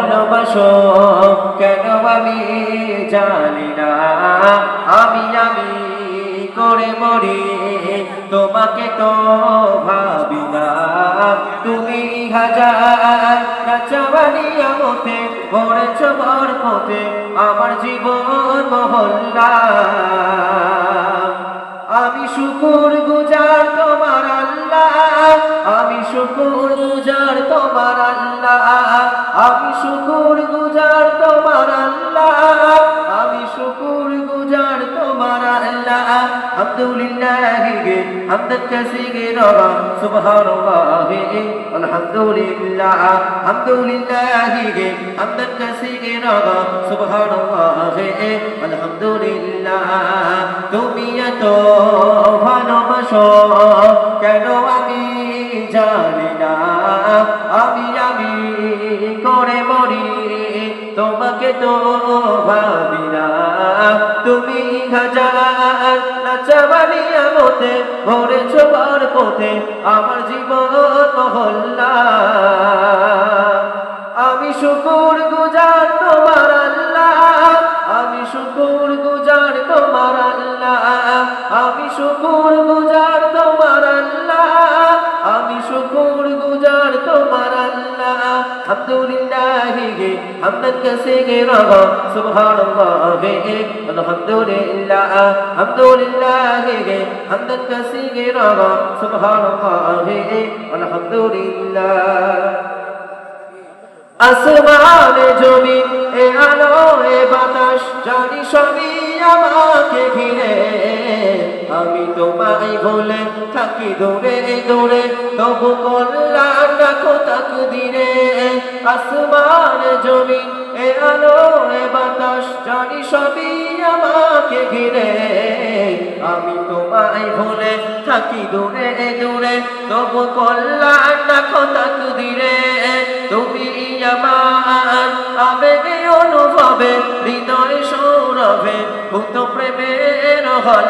ভালোবাসো, কেন আমি জানি না? আমি আমি করে মরি, তোমাকে তো ভাবি না। তুমি হাজার নাচাবানি আমতে পড়েছ বর পথে আমার জীবন মহল্লা। আমি শুকুর গুজার তোমার আল্লাহ, আমি শুকুর গুজার তোমার আল্লাহ। আলহামদুলিল্লাহ গে হামদান কাসীরা সুবহানাল্লাহ, আলহামদুলিল্লাহ আলহামদুলিল্লাহ গে হামদান কাসীরা সুবহানাল্লাহ, আলহামদুলিল্লাহ। তুমি এত ভালোবাসো, কেন আমি জানি না। আমি আমি করে মরি, তোমাকে তো ভাবি না। তুমি হাজার আমার জীবন মহল্লা। আমি শুকুর গুজার তোমার আল্লাহ, আমি শুকুর গুজার তোমার আল্লাহ, আমি শুকুর গুজার আলহামদুলিল্লাহ গে, হামদান কাসীরা সুবহানাল্লাহ গে, আলহামদুলিল্লাহ আলহামদুলিল্লাহ গে, হামদান কাসীরা সুবহানাল্লাহ গে, আলহামদুলিল্লাহ। আসমানে জমি এ আলো এ বাতাস, জানি সবই আমাকে ঘিরে। আমি তোমায় ভুলে থাকি দূরে দূরে। তবু কল্যাণ রাখো তাক দিরে আসমানে জমি, এ আলো, এ বাতাস, জানি সবই আমাকে ঘিরে। আমি তোমায় ভুলে থাকি দূরে দূরে। তবু কল্যাণ রাখো তাক দিরে তুমি আমার আবেগে অনুভবে, হৃদয় সৌরভে, ভূত প্রেমের হল্লা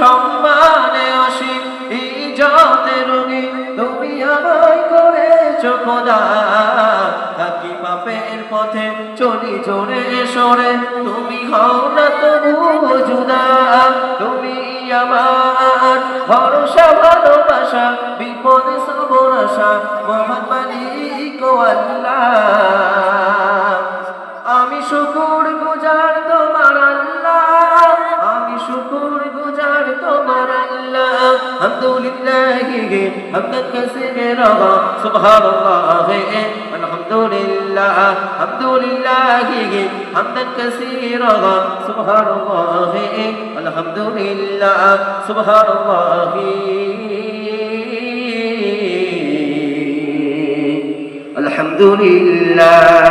সম্মানে অসীম জাতে রঙি তুমি আমায় করেছ খোদা। থাকি পাপের পথে, চলি জোরে সরে। তুমি হও না তবু জুদা তুমি আমার ভরসা, ভালোবাসা, বিপদে সবর আশা আল্লাহ আলহামদুলিল্লাহ গে হামদান কাসীরা সুবহানাল্লাহ আলহামদুলিল্লাহ আলহামদুলিল্লাহ গে হামদান কাসীরা সুবহানাল্লাহ আলহামদুলিল্লাহ সুবহানাল্লাহ আলহামদুলিল্লাহ।